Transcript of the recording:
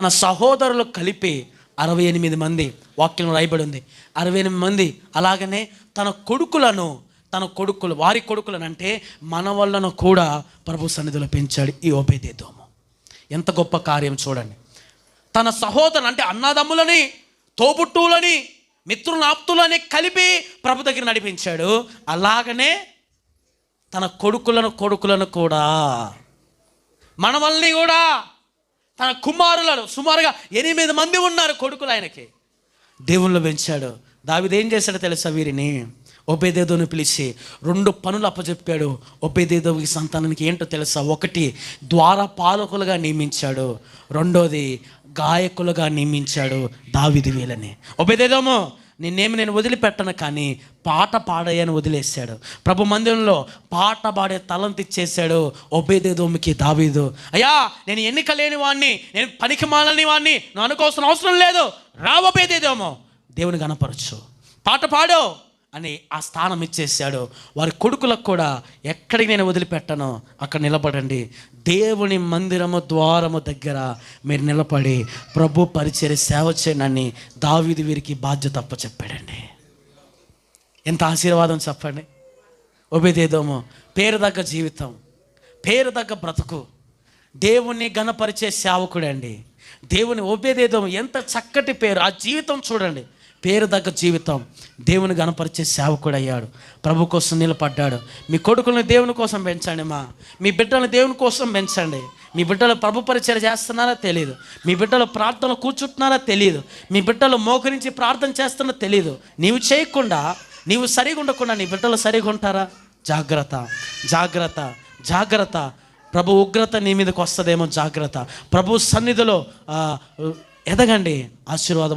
తన సహోదరులు కలిపి అరవై ఎనిమిది మంది వాక్యం రాయబడి ఉంది. అరవై ఎనిమిది మంది అలాగనే తన కొడుకులను తన కొడుకులు వారి కొడుకులను అంటే మనవళ్ళను కూడా ప్రభు సన్నిధిలో పెంచాడు ఈ ఓపేదేదోము ఎంత గొప్ప కార్యం చూడండి. తన సహోదరులు అంటే అన్నదమ్ములని తోబుట్టువులని మిత్రునాప్తులని కలిపి ప్రభు దగ్గర నడిపించాడు. అలాగనే తన కొడుకులను కొడుకులను కూడా మనవల్ని కూడా తన కుమారులను సుమారుగా ఎనిమిది మంది ఉన్నారు కొడుకులు ఆయనకి. దేవుళ్ళు పెంచాడు. దావిది ఏం చేశాడో తెలుసా వీరిని? ఒబేదేదోని పిలిచి రెండు పనులు అప్పచెప్పాడు ఒబేదేదోకి సంతానానికి ఏంటో తెలుసా? ఒకటి ద్వారపాలకులుగా నియమించాడు. రెండోది గాయకులుగా నియమించాడు దావిది వీళ్ళని. ఒబేదేదోమో నిన్నేమి నేను వదిలిపెట్టను కానీ పాట పాడయ్యని వదిలేశాడు. ప్రభు మందిరంలో పాట పాడే తలంతి ఇచ్చేశాడు. ఒబేదేదోమికి దావీదు అయ్యా నేను ఎన్నిక లేని వాడిని నేను పనికి మాలని వాడిని నువ్వు అనుకోవాల్సిన అవసరం లేదు. రా ఒబేదేదేమో దేవుని గణపరచు. పాట పాడు. అని ఆ స్థానం ఇచ్చేసాడు వారి కొడుకులకు కూడా ఎక్కడికి నేను వదిలిపెట్టను అక్కడ నిలబడండి. దేవుని మందిరము ద్వారము దగ్గర మీరు నిలబడి ప్రభు పరిచయ సేవ చేయనని దావిది వీరికి బాధ్యత అప్ప చెప్పాడండి ఎంత ఆశీర్వాదం చెప్పండి. ఒబేదేదోమో పేరు దగ్గ జీవితం పేరు దగ్గ బ్రతుకు దేవుణ్ణి గణపరిచే సేవకుడండి. దేవుని ఒబేదేదో ఎంత చక్కటి పేరు ఆ జీవితం చూడండి. పేరు దగ్గ జీవితం దేవుని గణపరిచే సేవకుడు అయ్యాడు. ప్రభు కోసం నిలబడ్డాడు. మీ కొడుకులను దేవుని కోసం పెంచండి మా మీ బిడ్డలను దేవుని కోసం పెంచండి. మీ బిడ్డలు ప్రభు పరిచయం చేస్తున్నారా తెలియదు మీ బిడ్డలు ప్రార్థన కూర్చుంటున్నారా తెలియదు మీ బిడ్డలు మోకరించి ప్రార్థన చేస్తున్నా తెలియదు నీవు చేయకుండా నీవు సరిగా ఉండకుండా నీ బిడ్డలు సరిగా ఉంటారా జాగ్రత్త జాగ్రత్త జాగ్రత్త. ప్రభు ఉగ్రత నీ మీదకి వస్తుందేమో జాగ్రత్త. ప్రభు సన్నిధిలో ఎదగండి. ఆశీర్వాదం